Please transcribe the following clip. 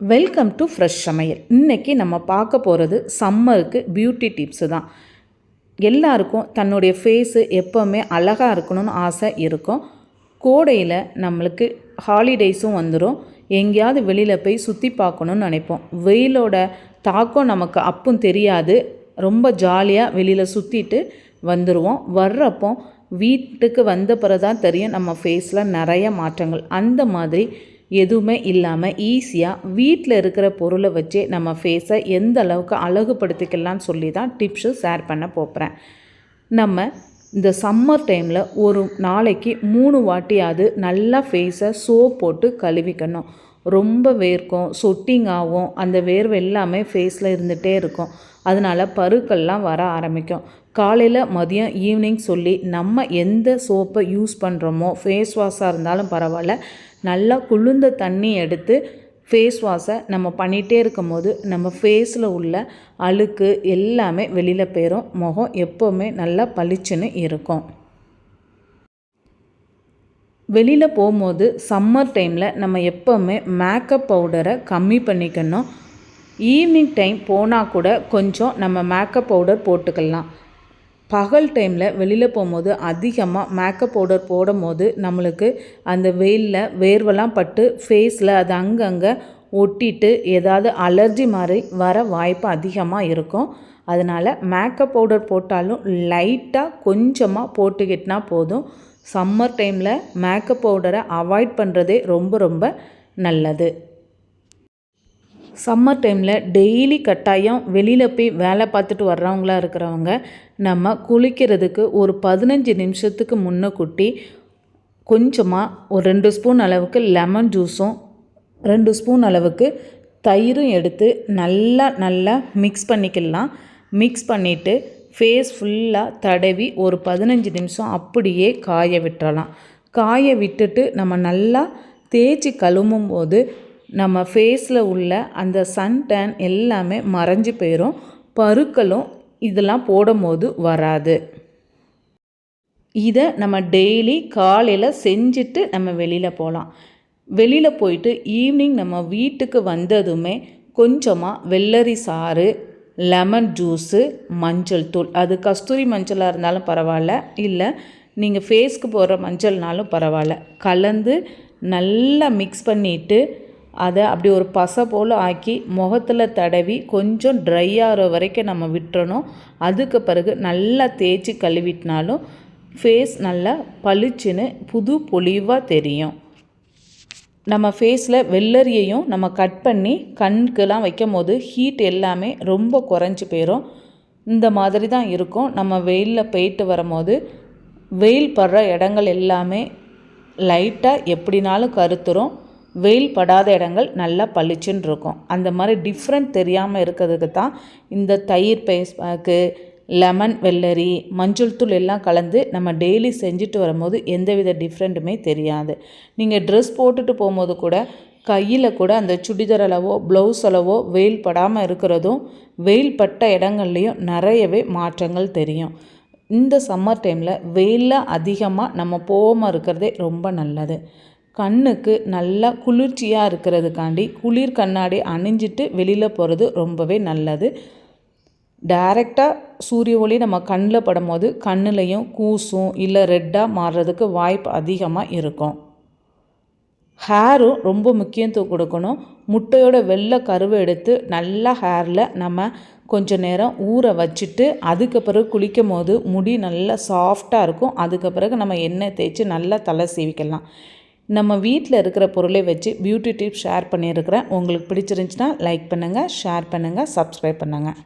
Welcome to fresh சமையல். இன்றைக்கி நம்ம பார்க்க போகிறது சம்மருக்கு பியூட்டி டிப்ஸு தான். எல்லாருக்கும் தன்னுடைய ஃபேஸு எப்போவுமே அழகாக இருக்கணும்னு ஆசை இருக்கும். கோடையில் நம்மளுக்கு ஹாலிடேஸும் வந்துடும் எங்கேயாவது வெளியில் போய் சுற்றி பார்க்கணுன்னு நினைப்போம். வெயிலோட தாக்கம் நமக்கு அப்பும் தெரியாது. ரொம்ப ஜாலியாக வெளியில் சுற்றிட்டு வந்துடுவோம் வர்றப்போ வீட்டுக்கு வந்த பிறகு தான் தெரியும் நம்ம ஃபேஸில் நிறைய மாற்றங்கள். அந்த மாதிரி எதுவுமே இல்லாமல் ஈஸியாக வீட்டில் இருக்கிற பொருளை வச்சே நம்ம ஃபேஸை எந்த அளவுக்கு அழகுபடுத்திக்கலாம்னு சொல்லி தான் டிப்ஸு ஷேர் பண்ண போகிறேன் நம்ம இந்த சம்மர் டைமில் ஒரு நாளைக்கு மூணு வாட்டியாவது நல்லா ஃபேஸை சோப் போட்டு கழுவிக்கணும். ரொம்ப வேர்க்கும் சொட்டிங் ஆகும் அந்த வேர்வை எல்லாமே ஃபேஸில் இருந்துகிட்டே இருக்கும். அதனால் பருக்கள்லாம் வர ஆரம்பிக்கும். காலையில் மதியம் ஈவினிங் சொல்லி நம்ம எந்த சோப்பை யூஸ் பண்ணுறோமோ ஃபேஸ் வாஷாக இருந்தாலும் பரவாயில்ல. நல்லா குளிர்ந்த தண்ணி எடுத்து ஃபேஸ் வாஷை நம்ம பண்ணிகிட்டே இருக்கும் போது நம்ம ஃபேஸில் உள்ள அழுக்கு எல்லாமே வெளியில் போயிடும் முகம் எப்போவுமே நல்லா பளிச்சுன்னு இருக்கும். வெளியில் போகும்போது சம்மர் டைமில் நம்ம எப்போவுமே மேக்கப் பவுடரை கம்மி பண்ணிக்கணும். ஈவினிங் டைம் போனால் கூட கொஞ்சம் நம்ம மேக்கப் பவுடர் போட்டுக்கலாம். பகல் டைமில் வெளியில் போகும்போது அதிகமாக மேக்கப் பவுடர் போடும் போது நம்மளுக்கு அந்த வெயிலில் வேர்வெல்லாம் பட்டு ஃபேஸில் அது அங்கங்கே ஒட்டிட்டு ஏதாவது அலர்ஜி மாதிரி வர வாய்ப்பு அதிகமாக இருக்கும். அதனால் மேக்கப் பவுடர் போட்டாலும் லைட்டாக கொஞ்சமாக போட்டுக்கிட்டால் போதும். சம்மர் டைமில் மேக்கப் பவுடரை அவாய்ட் பண்ணுறதே ரொம்ப ரொம்ப நல்லது. சம்மர் டைமில் டெய்லி கட்டாயம் வெளியில் போய் வேலை பார்த்துட்டு வர்றவங்களா இருக்கிறவங்க நம்ம குளிக்கிறதுக்கு ஒரு பதினஞ்சு நிமிஷத்துக்கு முன்ன குட்டி கொஞ்சமாக ஒரு ரெண்டு ஸ்பூன் அளவுக்கு லெமன் ஜூஸும் ரெண்டு ஸ்பூன் அளவுக்கு தயிரும் எடுத்து நல்லா நல்லா மிக்ஸ் பண்ணிக்கலாம். மிக்ஸ் பண்ணிவிட்டு ஃபேஸ் ஃபுல்லாக தடவி ஒரு பதினஞ்சு நிமிஷம் அப்படியே காய விட்டுறலாம். காய விட்டுட்டு நம்ம நல்லா தேய்ச்சி கழுவும் போது நம்ம ஃபேஸில் உள்ள அந்த சன் டேன் எல்லாமே மறைஞ்சு போயிடும் பருக்களும் இதெல்லாம் போடும்போது வராது. இதை நம்ம டெய்லி காலையில் செஞ்சுட்டு நம்ம வெளியில் போகலாம். வெளியில் போயிட்டு ஈவினிங் நம்ம வீட்டுக்கு வந்ததுமே கொஞ்சமாக வெள்ளரி சாறு லெமன் ஜூஸு மஞ்சள் தூள். அது கஸ்தூரி மஞ்சளாக இருந்தாலும் பரவாயில்ல. இல்லை நீங்கள் ஃபேஸ்க்கு போடுற மஞ்சள்னாலும் பரவாயில்ல. கலந்து நல்லா மிக்ஸ் பண்ணிவிட்டு அதை அப்படி ஒரு பசை போல் ஆக்கி முகத்தில் தடவி கொஞ்சம் ட்ரை ஆகிற வரைக்கும் நம்ம விட்டுறணும். அதுக்கு பிறகு நல்லா தேய்ச்சி கழுவிட்டினாலும் ஃபேஸ் நல்லா பளிச்சுன்னு புது பொலிவாக தெரியும். நம்ம ஃபேஸில் வெள்ளரியையும் நம்ம கட் பண்ணி கண்ணுக்கெல்லாம் வைக்கும் போது ஹீட் எல்லாமே ரொம்ப குறைஞ்சி போயிடும் இந்த மாதிரி தான் இருக்கும். நம்ம வெயிலில் போயிட்டு வரும்போது வெயில் படுற இடங்கள் எல்லாமே லைட்டாக எப்படினாலும் கருத்துரும். வெயில் படாத இடங்கள் நல்லா பளிச்சுன்னு இருக்கும். அந்த மாதிரி டிஃப்ரெண்ட் தெரியாமல் இருக்கிறதுக்கு தான் இந்த தயிர் பேஸ்ட் பேக்கு லெமன் வெள்ளரி மஞ்சள் தூள் எல்லாம் கலந்து நம்ம டெய்லி செஞ்சுட்டு வரும்போது எந்தவித டிஃப்ரெண்ட்டுமே தெரியாது. நீங்கள் ட்ரெஸ் போட்டுட்டு போகும்போது கூட கையில் கூட அந்த சுடிதார் அளவோ ப்ளவுஸ் அளவோ வெயில் படாமல் இருக்கிறதும் வெயில் பட்ட இடங்கள்லையும் நிறையவே மாற்றங்கள் தெரியும். இந்த சம்மர் டைமில் வெயிலில் அதிகமாக நம்ம போகாமல் இருக்கிறதே ரொம்ப நல்லது. கண்ணுக்கு நல்லா குளிர்ச்சியாக இருக்கிறதுக்காண்டி குளிர் கண்ணாடி அணிஞ்சிட்டு வெளியில் போகிறது ரொம்பவே நல்லது. டைரெக்டாக சூரிய ஒளி நம்ம கண்ணில் படும்போது கண்ணுலையும் கூசும் இல்லை ரெட்டாக மாறுறதுக்கு வாய்ப்பு அதிகமாக இருக்கும். ஹேரும் ரொம்ப முக்கியத்துவம் கொடுக்கணும். முட்டையோட வெள்ளை கருவை எடுத்து நல்லா ஹேரில் நம்ம கொஞ்சம் நேரம் ஊற வச்சுட்டு அதுக்கு பிறகு குளிக்கும் போது முடி நல்லா சாஃப்டாக இருக்கும். அதுக்கு பிறகு நம்ம எண்ணெய் தேய்ச்சி நல்லா தலை சீவிக்கலாம். நம்ம வீட்டில் இருக்கிற பொருளை வச்சு பியூட்டி டிப் ஷேர் பண்ணியிருக்கிறேன். உங்களுக்கு பிடிச்சிருந்துச்சின்னா லைக் பண்ணுங்கள் ஷேர் பண்ணுங்கள் சப்ஸ்கிரைப் பண்ணுங்கள்